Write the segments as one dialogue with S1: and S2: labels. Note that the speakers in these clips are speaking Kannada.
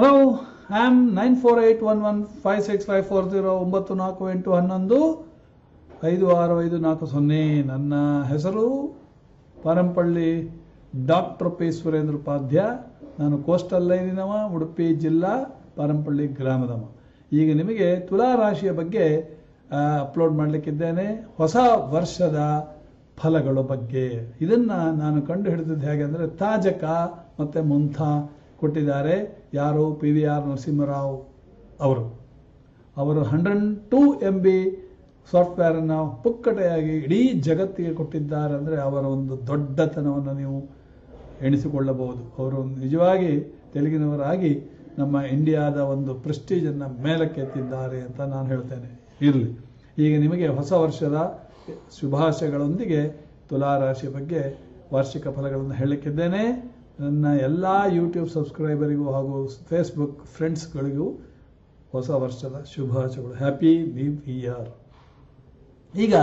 S1: Hello I am nine four eight one one five six five four zero ಒಂಬತ್ತು ನಾಲ್ಕು ಎಂಟು ಹನ್ನೊಂದು ಐದು ಆರು ಐದು ನಾಲ್ಕು ಸೊನ್ನೆ. ನನ್ನ ಹೆಸರು ಪಾರಂಪಳ್ಳಿ ಡಾಕ್ಟರ್ ಪಿ ಸುರೇಂದ್ರ ಉಪಾಧ್ಯ ನಾನು ಕೋಸ್ಟಲ್ ಲೈನಿನವ, ಉಡುಪಿ ಜಿಲ್ಲಾ ಪಾರಂಪಳ್ಳಿ ಗ್ರಾಮದವ. ಈಗ ನಿಮಗೆ ತುಲಾ ರಾಶಿಯ ಬಗ್ಗೆ ಅಪ್ಲೋಡ್ ಮಾಡಲಿಕ್ಕಿದ್ದೇನೆ. ಹೊಸ ವರ್ಷದ ಫಲಗಳ ಬಗ್ಗೆ. ಇದನ್ನು ನಾನು ಕಂಡು ಹಿಡಿದಿದ್ದು ಹೇಗೆ ಅಂದರೆ, ತಾಜಕ ಮತ್ತು ಮುಂಥಾ ಕೊಟ್ಟಿದ್ದಾರೆ. ಯಾರು? ಪಿ ವಿ ಆರ್ ನರಸಿಂಹರಾವ್ ಅವರು. ಅವರು ಹಂಡ್ರೆಡ್ ಟೂ ಎಂ ಬಿ ಸಾಫ್ಟ್ವೇರನ್ನು ಪುಕ್ಕಟೆಯಾಗಿ ಇಡೀ ಜಗತ್ತಿಗೆ ಕೊಟ್ಟಿದ್ದಾರೆ ಅಂದರೆ ಅವರ ಒಂದು ದೊಡ್ಡತನವನ್ನು ನೀವು ಎಣಿಸಿಕೊಳ್ಳಬಹುದು. ಅವರು ನಿಜವಾಗಿ ತೆಲುಗಿನವರಾಗಿ ನಮ್ಮ ಇಂಡಿಯಾದ ಒಂದು ಪ್ರೆಸ್ಟೀಜನ್ನು ಮೇಲಕ್ಕೆ ಎತ್ತಿದ್ದಾರೆ ಅಂತ ನಾನು ಹೇಳ್ತೇನೆ. ಇರಲಿ. ಈಗ ನಿಮಗೆ ಹೊಸ ವರ್ಷದ ಶುಭಾಶಯಗಳೊಂದಿಗೆ ತುಲಾ ರಾಶಿ ಬಗ್ಗೆ ವಾರ್ಷಿಕ ಫಲಗಳನ್ನು ಹೇಳಲಿಕ್ಕಿದ್ದೇನೆ. ನನ್ನ ಎಲ್ಲ ಯೂಟ್ಯೂಬ್ ಸಬ್ಸ್ಕ್ರೈಬರಿಗೂ ಹಾಗೂ ಫೇಸ್ಬುಕ್ ಫ್ರೆಂಡ್ಸ್ಗಳಿಗೂ ಹೊಸ ವರ್ಷದ ಶುಭಾಶಯಗಳು ಹ್ಯಾಪಿ ನ್ಯೂ ಇಯರ್ ಈಗ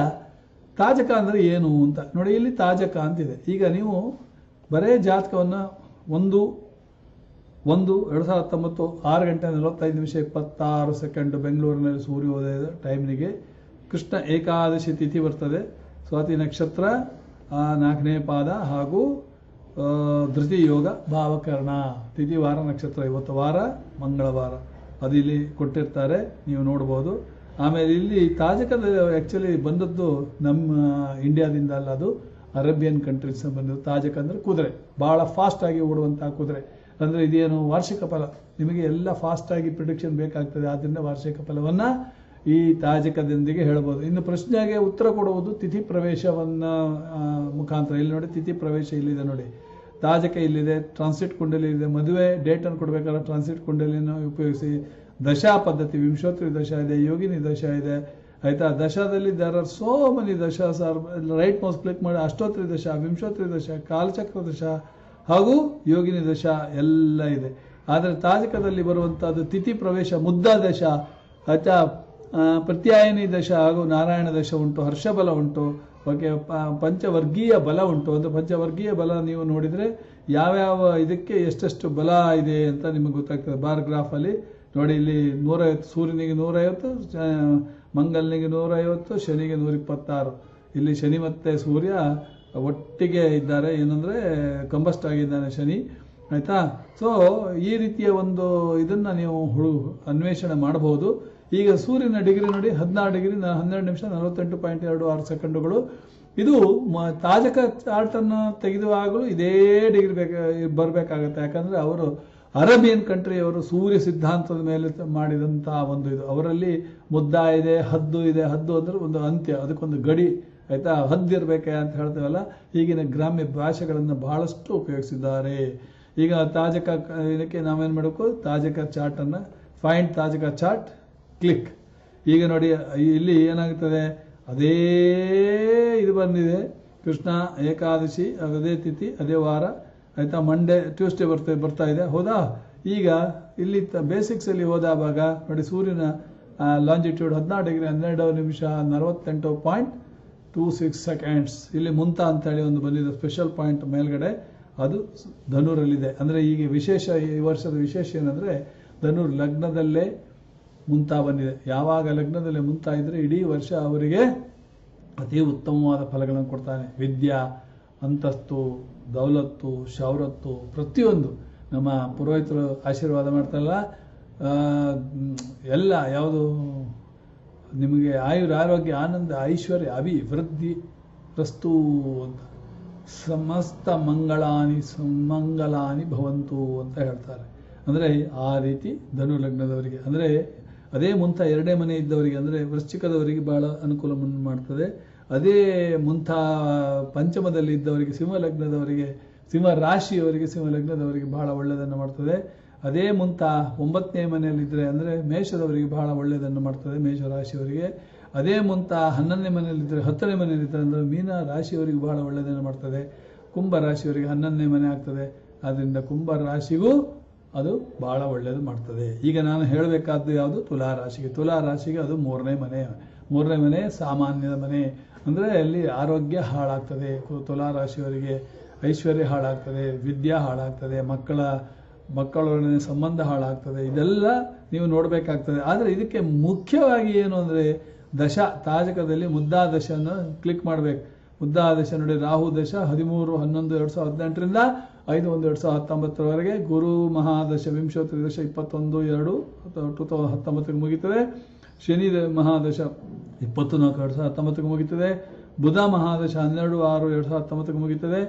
S1: ತಾಜಕ ಅಂದರೆ ಏನು ಅಂತ. ನೋಡಿ, ಇಲ್ಲಿ ತಾಜಕ ಅಂತಿದೆ. ಈಗ ನೀವು ಬರೇ ಜಾತಕವನ್ನು ಒಂದು ಒಂದು, ಎರಡು ಸಾವಿರದ ಹತ್ತೊಂಬತ್ತು, ಆರು ಗಂಟೆ ನಲವತ್ತೈದು ನಿಮಿಷ ಇಪ್ಪತ್ತಾರು ಸೆಕೆಂಡ್ ಬೆಂಗಳೂರಿನಲ್ಲಿ ಸೂರ್ಯೋದಯದ ಟೈಮ್ನಿಗೆ ಕೃಷ್ಣ ಏಕಾದಶಿ ತಿಥಿ ಬರ್ತದೆ. ಸ್ವಾತಿ ನಕ್ಷತ್ರ ನಾಲ್ಕನೇ ಪಾದ ಹಾಗೂ ಧೃತಿ ಯೋಗ, ಭಾವಕರ್ಣ ತಿಥಿ ವಾರ ನಕ್ಷತ್ರ ಇವತ್ತು ವಾರ, ಮಂಗಳವಾರ. ಅದಿಲ್ಲಿ ಕೊಟ್ಟಿರ್ತಾರೆ, ನೀವು ನೋಡ್ಬೋದು. ಆಮೇಲೆ ಇಲ್ಲಿ ತಾಜಕದ ಆ್ಯಕ್ಚುಲಿ ಬಂದದ್ದು ನಮ್ಮ ಇಂಡಿಯಾದಿಂದ ಅಲ್ಲ ಅದು ಅರೇಬಿಯನ್ ಕಂಟ್ರೀಸ್ ಬಂದದ್ದು. ತಾಜಕ ಅಂದರೆ ಕುದುರೆ. ಭಾಳ ಫಾಸ್ಟಾಗಿ ಓಡುವಂಥ ಕುದುರೆ. ಅಂದರೆ ಇದೇನು ವಾರ್ಷಿಕ ಫಲ. ನಿಮಗೆ ಎಲ್ಲ ಫಾಸ್ಟಾಗಿ ಪ್ರಿಡಿಕ್ಷನ್ ಬೇಕಾಗ್ತದೆ. ಆದ್ದರಿಂದ ವಾರ್ಷಿಕ ಫಲವನ್ನು ಈ ತಾಜಕದೊಂದಿಗೆ ಹೇಳ್ಬೋದು. ಇನ್ನು ಪ್ರಶ್ನೆಗೆ ಉತ್ತರ ಕೊಡುವುದು ತಿಥಿ ಪ್ರವೇಶವನ್ನು ಮುಖಾಂತರ. ಇಲ್ಲಿ ನೋಡಿ, ತಿಥಿ ಪ್ರವೇಶ ಇಲ್ಲಿದೆ ನೋಡಿ. ತಾಜಕ ಇಲ್ಲಿದೆ ಟ್ರಾನ್ಸಿಟ್ ಕುಂಡಲಿ ಇದೆ ಮದುವೆ ಡೇಟನ್ನು ಕೊಡಬೇಕಾದ್ರೆ ಟ್ರಾನ್ಸಿಟ್ ಕುಂಡಲಿಯನ್ನು ಉಪಯೋಗಿಸಿ. ದಶಾ ಪದ್ಧತಿ, ವಿಂಶೋತ್ರಿ ದಶ ಇದೆ, ಯೋಗಿನಿ ದಶ ಇದೆ. ಆಯ್ತಾ? ದಶಾದಲ್ಲಿ ದರ್ ಆರ್ ಸೋ ಮನಿ ದಶ ಸರ್ ರೈಟ್ ಮೌಸ್ ಕ್ಲಿಕ್ ಮಾಡಿ, ಅಷ್ಟೋತ್ರಿ ದಶ, ವಿಂಶೋತ್ರಿ ದಶ, ಕಾಲಚಕ್ರ ದಶ ಹಾಗೂ ಯೋಗಿನಿ ದಶ ಎಲ್ಲ ಇದೆ. ಆದರೆ ತಾಜಕದಲ್ಲಿ ಬರುವಂತಹದ್ದು ತಿಥಿ ಪ್ರವೇಶ ಮುದ್ದ ದಶ. ಆಯ್ತಾ? ಪ್ರತ್ಯಾಯನಿ ದಶ ಹಾಗೂ ನಾರಾಯಣ ದಶ ಉಂಟು, ಹರ್ಷಬಲ ಉಂಟು. ಪ- ಪಂಚವರ್ಗೀಯ ಬಲ ಉಂಟು. ಅಂದರೆ ಪಂಚವರ್ಗೀಯ ಬಲ ನೀವು ನೋಡಿದರೆ ಯಾವ್ಯಾವ ಇದಕ್ಕೆ ಎಷ್ಟೆಷ್ಟು ಬಲ ಇದೆ ಅಂತ ನಿಮಗೆ ಗೊತ್ತಾಗ್ತದೆ. ಬಾರ್ ಗ್ರಾಫಲ್ಲಿ ನೋಡಿ, ಇಲ್ಲಿ ನೂರೈವತ್ತು ಸೂರ್ಯನಿಗೆ ನೂರೈವತ್ತು ಮಂಗಲ್ನಿಗೆ ನೂರೈವತ್ತು ಶನಿಗೆ ನೂರಿಪ್ಪತ್ತಾರು ಇಲ್ಲಿ ಶನಿ ಮತ್ತು ಸೂರ್ಯ ಒಟ್ಟಿಗೆ ಇದ್ದಾರೆ. ಏನಂದರೆ ಕಂಬಸ್ಟ್ ಆಗಿದ್ದಾನೆ ಶನಿ. ಆಯಿತಾ? ಸೊ ಈ ರೀತಿಯ ಒಂದು ಇದನ್ನು ನೀವು ಹುಡು ಅನ್ವೇಷಣೆ ಮಾಡಬಹುದು. ಈಗ ಸೂರ್ಯನ ಡಿಗ್ರಿ ನೋಡಿ ಹದಿನಾರು ಡಿಗ್ರಿ ಹನ್ನೆರಡು ನಿಮಿಷ, ನಲವತ್ತೆಂಟು ಪಾಯಿಂಟ್ ಎರಡು ಆರು ಸೆಕೆಂಡುಗಳು. ಇದು ತಾಜಕ ಚಾರ್ಟ್ ಅನ್ನು ತೆಗೆದುವಾಗಲೂ ಇದೇ ಡಿಗ್ರಿ ಬೇಕ, ಬರಬೇಕಾಗತ್ತೆ. ಯಾಕಂದ್ರೆ ಅವರು ಅರೇಬಿಯನ್ ಕಂಟ್ರಿಯವರು ಸೂರ್ಯ ಸಿದ್ಧಾಂತದ ಮೇಲೆ ಮಾಡಿದಂಥ ಒಂದು ಇದು. ಅವರಲ್ಲಿ ಮುದ್ದ ಇದೆ, ಹದ್ದು ಇದೆ. ಹದ್ದು ಅಂದ್ರೆ ಒಂದು ಅಂತ್ಯ, ಅದಕ್ಕೊಂದು ಗಡಿ, ಆಯ್ತಾ? ಹದ್ದಿರ್ಬೇಕೆ ಅಂತ ಹೇಳ್ತೇವಲ್ಲ? ಈಗಿನ ಗ್ರಾಮ್ಯ ಭಾಷೆಗಳನ್ನು ಬಹಳಷ್ಟು ಉಪಯೋಗಿಸಿದ್ದಾರೆ. ಈಗ ತಾಜಕ, ಇದಕ್ಕೆ ನಾವೇನು ಮಾಡಬೇಕು? ತಾಜಕ ಚಾರ್ಟನ್ನು ಫೈಂಡ್ ತಾಜಕ ಚಾರ್ಟ್ ಕ್ಲಿಕ್ ಈಗ ನೋಡಿ ಇಲ್ಲಿ ಏನಾಗ್ತದೆ? ಅದೇ ಇದು ಬಂದಿದೆ. ಕೃಷ್ಣ, ಏಕಾದಶಿ, ಅದೇ ತಿಥಿ, ಅದೇ ವಾರ. ಆಯಿತಾ? ಮಂಡೇ ಟ್ಯೂಸ್ಡೇ ಬರ್ತಾ ಬರ್ತಾ ಇದೆ. ಹೌದಾ? ಈಗ ಇಲ್ಲಿ ಬೇಸಿಕ್ಸ್ ಅಲ್ಲಿ ಹೋದಾಗ ನೋಡಿ, ಸೂರ್ಯನ ಲಾಂಜಿಟ್ಯೂಡ್ ಹದಿನಾರು ಡಿಗ್ರಿ ಹನ್ನೆರಡು ನಿಮಿಷ ನಲವತ್ತೆಂಟು ಪಾಯಿಂಟ್ ಟೂ ಸಿಕ್ಸ್ ಸೆಕೆಂಡ್ಸ್ ಇಲ್ಲಿ ಮುಂತ ಅಂತೇಳಿ ಒಂದು ಬಂದಿದೆ ಸ್ಪೆಷಲ್ ಪಾಯಿಂಟ್ ಮೇಲ್ಗಡೆ. ಅದು ಧನುರಲ್ಲಿದೆ. ಅಂದರೆ ಈಗ ವಿಶೇಷ, ಈ ವರ್ಷದ ವಿಶೇಷ ಏನಂದರೆ, ಧನುರ್ ಲಗ್ನದಲ್ಲೇ ಮುಂತಾ ಬಂದಿದೆ ಯಾವಾಗ ಲಗ್ನದಲ್ಲಿ ಮುಂತಾ ಇದ್ರೆ ಇಡೀ ವರ್ಷ ಅವರಿಗೆ ಅತಿ ಉತ್ತಮವಾದ ಫಲಗಳನ್ನು ಕೊಡ್ತಾನೆ. ವಿದ್ಯಾ, ಅಂತಸ್ತು, ದೌಲತ್ತು, ಶೌರತ್ತು, ಪ್ರತಿಯೊಂದು. ನಮ್ಮ ಪುರೋಹಿತರು ಆಶೀರ್ವಾದ ಮಾಡ್ತಾರಲ್ಲ ಎಲ್ಲ ಯಾವುದು ನಿಮಗೆ ಆಯುರ್ ಆರೋಗ್ಯ, ಆನಂದ, ಐಶ್ವರ್ಯ ಅಭಿವೃದ್ಧಿ ರಸ್ತು ಅಂತ. ಸಮಸ್ತ ಮಂಗಳಾನಿ, ಸುಮಂಗಲಾನಿ ಭವಂತು ಅಂತ ಹೇಳ್ತಾರೆ. ಅಂದರೆ ಆ ರೀತಿ ಧನು ಲಗ್ನದವರಿಗೆ ಅಂದರೆ ಅದೇ ಮುಂತ ಎರಡೇ ಮನೆ ಇದ್ದವರಿಗೆ ಅಂದರೆ ವೃಶ್ಚಿಕದವರಿಗೆ ಬಹಳ ಅನುಕೂಲವನ್ನು ಮಾಡ್ತದೆ. ಅದೇ ಮುಂತ ಪಂಚಮದಲ್ಲಿ ಇದ್ದವರಿಗೆ ಸಿಂಹ ಲಗ್ನದವರಿಗೆ ಸಿಂಹ ರಾಶಿಯವರಿಗೆ ಸಿಂಹ ಲಗ್ನದವರಿಗೆ ಬಹಳ ಒಳ್ಳೆಯದನ್ನು ಮಾಡ್ತದೆ. ಅದೇ ಮುಂತ ಒಂಬತ್ತನೇ ಮನೆಯಲ್ಲಿದ್ದರೆ ಅಂದರೆ ಮೇಷದವರಿಗೆ ಬಹಳ ಒಳ್ಳೆಯದನ್ನು ಮಾಡ್ತದೆ ಮೇಷ ರಾಶಿಯವರಿಗೆ ಅದೇ ಮುಂತ ಹನ್ನೊಂದನೇ ಮನೆಯಲ್ಲಿದ್ದರೆ ಹತ್ತನೇ ಮನೆಯಲ್ಲಿದ್ದರೆ ಅಂದರೆ ಮೀನ ರಾಶಿಯವರಿಗೆ ಬಹಳ ಒಳ್ಳೆಯದನ್ನು ಮಾಡ್ತದೆ. ಕುಂಭ ರಾಶಿಯವರಿಗೆ ಹನ್ನೊಂದನೇ ಮನೆ ಆಗ್ತದೆ. ಆದ್ದರಿಂದ ಕುಂಭ ರಾಶಿಗೂ ಅದು ಬಹಳ ಒಳ್ಳೆಯದು ಮಾಡ್ತದೆ. ಈಗ ನಾನು ಹೇಳಬೇಕಾದ್ದು ಯಾವುದು? ತುಲಾ ರಾಶಿಗೆ. ತುಲಾ ರಾಶಿಗೆ ಅದು ಮೂರನೇ ಮನೆ. ಮೂರನೇ ಮನೆ ಸಾಮಾನ್ಯದ ಮನೆ. ಅಂದರೆ ಅಲ್ಲಿ ಆರೋಗ್ಯ ಹಾಳಾಗ್ತದೆ. ತುಲಾ ರಾಶಿಯವರಿಗೆ ಐಶ್ವರ್ಯ ಹಾಳಾಗ್ತದೆ, ವಿದ್ಯಾ ಹಾಳಾಗ್ತದೆ, ಮಕ್ಕಳ, ಮಕ್ಕಳೊಡನೆ ಸಂಬಂಧ ಹಾಳಾಗ್ತದೆ. ಇದೆಲ್ಲ ನೀವು ನೋಡಬೇಕಾಗ್ತದೆ. ಆದರೆ ಇದಕ್ಕೆ ಮುಖ್ಯವಾಗಿ ಏನು ಅಂದರೆ ದಶ, ತಾಜಕದಲ್ಲಿ ಮುದ್ದಾ ಕ್ಲಿಕ್ ಮಾಡಬೇಕು. ಮುದ್ದಾದಶ ನೋಡಿ, ರಾಹು ದಶ ಹದಿಮೂರು, ಹನ್ನೊಂದು, ಎರಡು ಸಾವಿರದ ಹದಿನೆಂಟರಿಂದ ಐದು, ಒಂದು, ಎರಡು ಸಾವಿರದ ಹತ್ತೊಂಬತ್ತರವರೆಗೆ ಗುರು ಮಹಾದಶ ವಿಂಶೋತ್ತರ ದಶ ಇಪ್ಪತ್ತೊಂದು, ಎರಡು ಟು ತೌಸಂಡ್ ಹತ್ತೊಂಬತ್ತಕ್ಕೆ ಮುಗೀತದೆ ಶನಿ ಮಹಾದಶ ಇಪ್ಪತ್ತು ನಾಲ್ಕು, ಎರಡು ಸಾವಿರದ ಹತ್ತೊಂಬತ್ತಕ್ಕೆ ಮುಗೀತದೆ ಬುಧ ಮಹಾದಶ ಹನ್ನೆರಡು, ಆರು, ಎರಡು ಸಾವಿರದ ಹತ್ತೊಂಬತ್ತಕ್ಕೆ ಮುಗೀತದೆ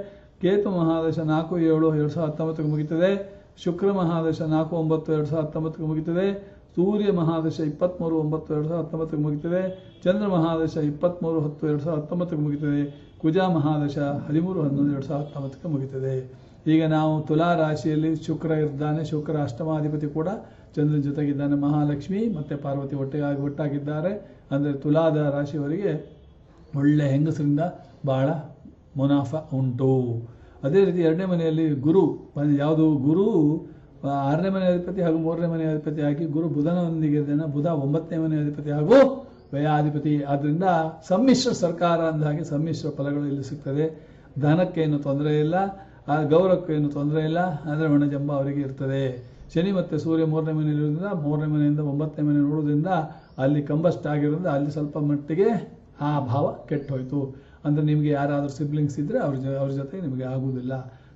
S1: ಕೇತು ಮಹಾದಶ ನಾಲ್ಕು, ಏಳು, ಎರಡು ಸಾವಿರದ ಹತ್ತೊಂಬತ್ತಕ್ಕೆ ಮುಗೀತದೆ ಶುಕ್ರ ಮಹಾದಶ ನಾಲ್ಕು, ಒಂಬತ್ತು, ಎರಡು ಸಾವಿರದ ಹತ್ತೊಂಬತ್ತಕ್ಕೆ ಮುಗೀತದೆ ಸೂರ್ಯ ಮಹಾದಶ ಇಪ್ಪತ್ತ್ಮೂರು ಒಂಬತ್ತು, ಎರಡು ಸಾವಿರದ ಹತ್ತೊಂಬತ್ತಕ್ಕೆ ಮುಗೀತದೆ ಚಂದ್ರ ಮಹಾದಶ ಇಪ್ಪತ್ತ್ಮೂರು ಹತ್ತು, ಎರಡು ಸಾವಿರದ ಹತ್ತೊಂಬತ್ತಕ್ಕೆ ಮುಗೀತದೆ ಕುಜ ಮಹಾದಶ ಹದಿಮೂರು, ಹನ್ನೊಂದು, ಎರಡು ಸಾವಿರದ ಹತ್ತೊಂಬತ್ತಕ್ಕೆ ಮುಗೀತದೆ ಈಗ ನಾವು ತುಲಾ ರಾಶಿಯಲ್ಲಿ ಶುಕ್ರ ಇದ್ದಾನೆ, ಶುಕ್ರ ಅಷ್ಟಮಾಧಿಪತಿ ಕೂಡ ಚಂದ್ರನ ಜೊತೆಗಿದ್ದಾನೆ, ಮಹಾಲಕ್ಷ್ಮಿ ಮತ್ತೆ ಪಾರ್ವತಿ ಒಟ್ಟಿಗಾಗಿ ಒಟ್ಟಾಗಿದ್ದಾರೆ. ಅಂದರೆ ತುಲಾದ ರಾಶಿಯವರಿಗೆ ಒಳ್ಳೆ ಹೆಂಗಸರಿಂದ ಬಹಳ ಮುನಾಫ ಉಂಟು. ಅದೇ ರೀತಿ ಎರಡನೇ ಮನೆಯಲ್ಲಿ ಗುರು ಯಾವುದು ಗುರು? ಆರನೇ ಮನೆ ಅಧಿಪತಿ ಹಾಗೂ ಮೂರನೇ ಮನೆ ಅಧಿಪತಿ ಆಗಿ ಗುರು ಬುಧನೊಂದಿಗೆ ಬುಧ ಒಂಬತ್ತನೇ ಮನೆ ಅಧಿಪತಿ ಹಾಗೂ ವ್ಯಯಾಧಿಪತಿ. ಆದ್ದರಿಂದ ಸಮ್ಮಿಶ್ರ ಸರ್ಕಾರ ಅಂದ ಹಾಗೆ ಸಮ್ಮಿಶ್ರ ಫಲಗಳು ಇಲ್ಲಿ ಸಿಗ್ತದೆ. ಧನಕ್ಕೇನು ತೊಂದರೆ ಇಲ್ಲ. ಆ ಗೌರವಕ್ಕೇನು ತೊಂದರೆ ಇಲ್ಲ. ಆದರೆ ಒಣಜಂಬ ಅವರಿಗೆ ಇರ್ತದೆ. ಶನಿ ಮತ್ತು ಸೂರ್ಯ ಮೂರನೇ ಮನೆಯಲ್ಲಿರೋದ್ರಿಂದ ಮೂರನೇ ಮನೆಯಿಂದ ಒಂಬತ್ತನೇ ಮನೆ ನೋಡೋದ್ರಿಂದ ಅಲ್ಲಿ ಕಂಬಸ್ಟ್ ಆಗಿರೋದ್ರಿಂದ ಅಲ್ಲಿ ಸ್ವಲ್ಪ ಮಟ್ಟಿಗೆ ಆ ಭಾವ ಕೆಟ್ಟೋಯ್ತು. ಅಂದರೆ ಅಂದ್ರೆ ನಿಮಗೆ ಯಾರಾದರೂ ಸಿಬ್ಲಿಂಗ್ಸ್ ಇದ್ದರೆ ಅವ್ರ ಜ, ಅವ್ರ ಜೊತೆ ನಿಮಗೆ ಆಗುವುದಿಲ್ಲ.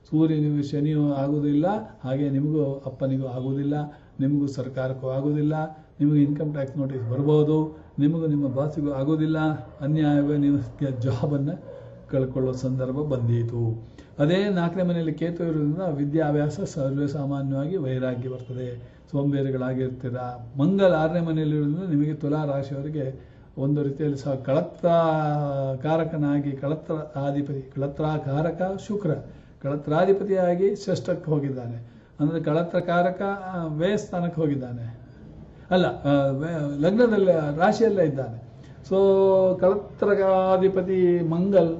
S1: ಸೂರ್ಯನಿಗೂ ಶನಿಯೂ ಆಗೋದಿಲ್ಲ ಹಾಗೆ ನಿಮಗೂ ಅಪ್ಪನಿಗೂ ಆಗುವುದಿಲ್ಲ, ನಿಮಗೂ ಸರ್ಕಾರಕ್ಕೂ ಆಗೋದಿಲ್ಲ ನಿಮಗೆ ಇನ್ಕಮ್ ಟ್ಯಾಕ್ಸ್ ನೋಟಿಸ್ ಬರ್ಬೋದು, ನಿಮಗೂ ನಿಮ್ಮ ಬಾಸಿಗೂ ಆಗೋದಿಲ್ಲ ಅನ್ಯಾಯವೇ ನೀವು ಜಾಬನ್ನು ಕಳ್ಕೊಳ್ಳೋ ಸಂದರ್ಭ ಬಂದಿತು. ಅದೇ ನಾಲ್ಕನೇ ಮನೆಯಲ್ಲಿ ಕೇತು ಇರೋದ್ರಿಂದ ವಿದ್ಯಾಭ್ಯಾಸ ಸರ್ವೇ ಸಾಮಾನ್ಯವಾಗಿ ವೈರಾಗ್ಯ ಬರ್ತದೆ. ಸೋಂಬೇರಿಗಳಾಗಿರ್ತೀರ. ಮಂಗಲ ಆರನೇ ಮನೆಯಲ್ಲಿರೋದ್ರಿಂದ ನಿಮಗೆ ತುಲಾ ರಾಶಿಯವರಿಗೆ ಒಂದು ರೀತಿಯಲ್ಲಿ ಸಹ ಕಳತ್ರ ಕಾರಕನಾಗಿ ಕಳತ್ರ ಆಧಿಪತಿ ಕಳತ್ರಾಕಾರಕ ಶುಕ್ರ, ಕಳತ್ರಾಧಿಪತಿಯಾಗಿ ಷಷ್ಠಕ್ಕೆ ಹೋಗಿದ್ದಾನೆ. ಅಂದರೆ ಕಳತ್ರಕಾರಕ ಕಾರಕ ವ್ಯಯ ಸ್ಥಾನಕ್ಕೆ ಹೋಗಿದ್ದಾನೆ. ಅಲ್ಲ ಲಗ್ನದಲ್ಲಿ ರಾಶಿಯಲ್ಲೇ ಇದ್ದಾನೆ. ಸೊ ಕಳತ್ರಗಾಧಿಪತಿ ಮಂಗಲ್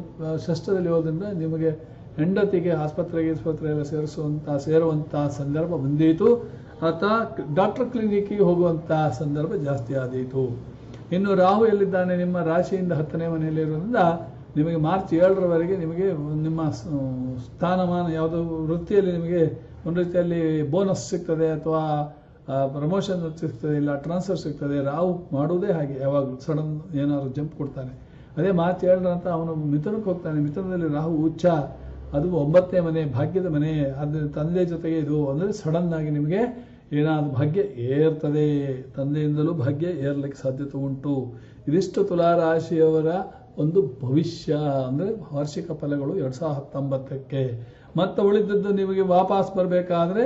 S1: ಷಷ್ಠದಲ್ಲಿ ಹೋದ್ರಿಂದ ನಿಮಗೆ ಹೆಂಡತಿಗೆ ಆಸ್ಪತ್ರೆಗೆ ಆಸ್ಪತ್ರೆ ಎಲ್ಲ ಸೇರಿಸುವಂತ, ಸೇರುವಂತ ಸಂದರ್ಭ ಬಂದೀತು. ಆತ ಡಾಕ್ಟರ್ ಕ್ಲಿನಿಕ್ಗೆ ಹೋಗುವಂತ ಸಂದರ್ಭ ಜಾಸ್ತಿ ಆದೀತು. ಇನ್ನು ರಾಹು ಎಲ್ಲಿದ್ದಾನೆ? ನಿಮ್ಮ ರಾಶಿಯಿಂದ ಹತ್ತನೇ ಮನೆಯಲ್ಲಿರೋದ್ರಿಂದ ನಿಮಗೆ ಮಾರ್ಚ್ ಏಳರವರೆಗೆ ನಿಮಗೆ ನಿಮ್ಮ ಸ್ಥಾನಮಾನ, ಯಾವುದೋ ವೃತ್ತಿಯಲ್ಲಿ ನಿಮಗೆ ಒಂದು ರೀತಿಯಲ್ಲಿ ಬೋನಸ್ ಸಿಗ್ತದೆ ಅಥವಾ ಪ್ರಮೋಷನ್ ಸಿಗ್ತದೆ ಇಲ್ಲ ಟ್ರಾನ್ಸ್ಫರ್ ಸಿಗ್ತದೆ ರಾಹು ಮಾಡುವುದೇ ಹಾಗೆ. ಯಾವಾಗಲೂ ಸಡನ್ ಏನಾದ್ರು ಜಂಪ್ ಕೊಡ್ತಾನೆ. ಅದೇ ಮಾತು ಹೇಳ್ರಂತ ಅವನು ಮಿಥುನಕ್ಕೆ ಹೋಗ್ತಾನೆ. ಮಿಥುನದಲ್ಲಿ ರಾಹು ಉಚ್ಚ ಅದು ಒಂಬತ್ತನೇ ಮನೆ, ಭಾಗ್ಯದ ಮನೆ. ಅದ್ರ ತಂದೆ ಜೊತೆಗೆ ಇದು ಅಂದರೆ ಸಡನ್ ಆಗಿ ನಿಮಗೆ ಏನಾದ್ರು ಭಾಗ್ಯ ಏರ್ತದೆ. ತಂದೆಯಿಂದಲೂ ಭಾಗ್ಯ ಏರ್ಲಿಕ್ಕೆ ಸಾಧ್ಯತೆ ಉಂಟು. ಇದಿಷ್ಟು ತುಲಾರಾಶಿಯವರ ಒಂದು ಭವಿಷ್ಯ ಅಂದರೆ ವಾರ್ಷಿಕ ಫಲಗಳು ಎರಡ್ ಸಾವಿರದ ಹತ್ತೊಂಬತ್ತಕ್ಕೆ. ಮತ್ತೆ ಉಳಿದದ್ದು ನಿಮಗೆ ವಾಪಸ್ ಬರಬೇಕಾದ್ರೆ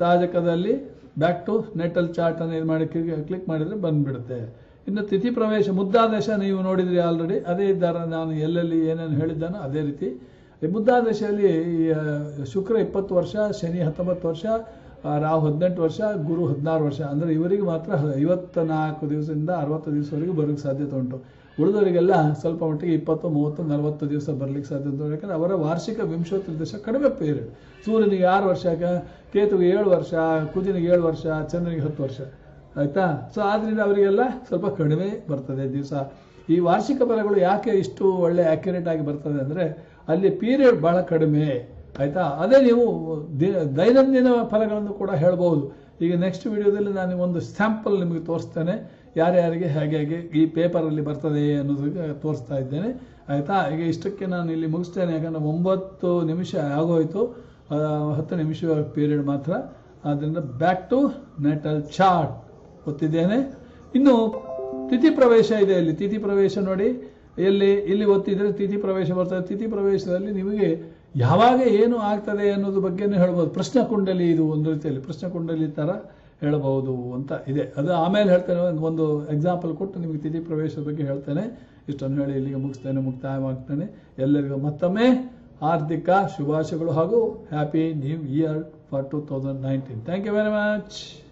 S1: ತಾಜಕದಲ್ಲಿ ಬ್ಯಾಕ್ ಟು ನೆಟಲ್ ಚಾರ್ಟ್ ಅನ್ನು ಇದು ಮಾಡಿ ಕ್ಲಿಕ್ ಮಾಡಿದ್ರೆ ಬಂದ್ಬಿಡುತ್ತೆ. ಇನ್ನು ತಿಥಿ ಪ್ರವೇಶ ಮುದ್ದಾದೇಶ ನೀವು ನೋಡಿದ್ರಿ ಆಲ್ರೆಡಿ ಅದೇ ಇದ್ದಾರ ನಾನು ಎಲ್ಲೆಲ್ಲಿ ಏನೇನು ಹೇಳಿದ್ದಾನೋ ಅದೇ ರೀತಿ. ಈ ಮುದ್ದಾದಶೆಯಲ್ಲಿ ಈ, ಶುಕ್ರ ಇಪ್ಪತ್ತು ವರ್ಷ ಶನಿ ಹತ್ತೊಂಬತ್ತು ವರ್ಷ ರಾಹು ಹದಿನೆಂಟು ವರ್ಷ ಗುರು ಹದಿನಾರು ವರ್ಷ. ಅಂದರೆ ಇವರಿಗೆ ಮಾತ್ರ ಐವತ್ತ ನಾಲ್ಕು ದಿವಸದಿಂದ ಅರವತ್ತು ದಿವಸವರೆಗೂ ಬರೋಕ್ಕೆ ಸಾಧ್ಯತೆ ಉಂಟು. ಉಳಿದವರಿಗೆಲ್ಲ ಸ್ವಲ್ಪ ಮಟ್ಟಿಗೆ ಇಪ್ಪತ್ತು, ಮೂವತ್ತು, ನಲವತ್ತು ದಿವಸ ಬರ್ಲಿಕ್ಕೆ ಸಾಧ್ಯ ಯಾಕಂದರೆ ಅವರ ವಾರ್ಷಿಕ ವಿಂಶೋತ್ತರ ದಿವಸ ಕಡಿಮೆ ಪೀರಿಯಡ್. ಸೂರ್ಯನಿಗೆ ಆರು ವರ್ಷ ಕೇತುವಿಗೆ ಏಳು ವರ್ಷ, ಕುಜನಿಗೆ ಏಳು ವರ್ಷ, ಚಂದ್ರನಿಗೆ ಹತ್ತು ವರ್ಷ. ಆಯ್ತಾ? ಸೊ ಆದ್ರಿಂದ ಅವರಿಗೆಲ್ಲ ಸ್ವಲ್ಪ ಕಡಿಮೆ ಬರ್ತದೆ ದಿವಸ. ಈ ವಾರ್ಷಿಕ ಫಲಗಳು ಯಾಕೆ ಇಷ್ಟು ಒಳ್ಳೆ ಆಕ್ಯುರೇಟ್ ಆಗಿ ಬರ್ತದೆ ಅಂದ್ರೆ ಅಲ್ಲಿ ಪೀರಿಯಡ್ ಬಹಳ ಕಡಿಮೆ. ಆಯ್ತಾ? ಅದೇ ನೀವು ದೈನಂದಿನ ಫಲಗಳನ್ನು ಕೂಡ ಹೇಳ್ಬೋದು. ಈಗ ನೆಕ್ಸ್ಟ್ ವಿಡಿಯೋದಲ್ಲಿ ನಾನು ಒಂದು ಸ್ಯಾಂಪಲ್ ನಿಮಗೆ ತೋರಿಸ್ತೇನೆ. ಯಾರ್ಯಾರಿಗೆ ಹೇಗೆ ಹೇಗೆ ಈ ಪೇಪರಲ್ಲಿ ಬರ್ತದೆ ಅನ್ನೋದಕ್ಕೆ ತೋರಿಸ್ತಾ ಇದ್ದೇನೆ. ಆಯಿತಾ? ಈಗ ಇಷ್ಟಕ್ಕೆ ನಾನು ಇಲ್ಲಿ ಮುಗಿಸ್ತೇನೆ. ಯಾಕಂದರೆ ಒಂಬತ್ತು ನಿಮಿಷ ಆಗೋಯಿತು. ಹತ್ತು ನಿಮಿಷ ಪೀರಿಯಡ್ ಮಾತ್ರ. ಆದ್ದರಿಂದ ಬ್ಯಾಕ್ ಟು ನೆಟಲ್ ಚಾರ್ಟ್ ಒತ್ತಿದ್ದೇನೆ ಇನ್ನು ತಿಥಿ ಪ್ರವೇಶ ಇದೆ ಇಲ್ಲಿ. ತಿಥಿ ಪ್ರವೇಶ ನೋಡಿ. ಎಲ್ಲಿ? ಇಲ್ಲಿ ಒತ್ತಿದ್ರೆ ತಿಥಿ ಪ್ರವೇಶ ಬರ್ತದೆ. ತಿಥಿ ಪ್ರವೇಶದಲ್ಲಿ ನಿಮಗೆ ಯಾವಾಗ ಏನು ಆಗ್ತದೆ ಅನ್ನೋದು ಬಗ್ಗೆನೂ ಹೇಳ್ಬೋದು. ಪ್ರಶ್ನೆ ಕುಂಡಲಿ ಇದು ಒಂದು ರೀತಿಯಲ್ಲಿ. ಪ್ರಶ್ನೆ ಕುಂಡಲಿ ತರ ಹೇಳಬಹುದು ಅಂತ ಇದೆ. ಅದು ಆಮೇಲೆ ಹೇಳ್ತೇನೆ, ಒಂದು- ಎಕ್ಸಾಂಪಲ್ ಕೊಟ್ಟು ನಿಮಗೆ ತಿಥಿ ಪ್ರವೇಶದ ಬಗ್ಗೆ ಹೇಳ್ತೇನೆ. ಇಷ್ಟನ್ನು ಹೇಳಿ ಇಲ್ಲಿಗೆ ಮುಗಿಸ್ತೇನೆ ಮುಕ್ತಾಯ ಮಾಡ್ತೇನೆ ಎಲ್ಲರಿಗೂ ಮತ್ತೊಮ್ಮೆ ಹಾರ್ದಿಕ ಶುಭಾಶಯಗಳು ಹಾಗೂ happy new year for two thousand nineteen thank you very much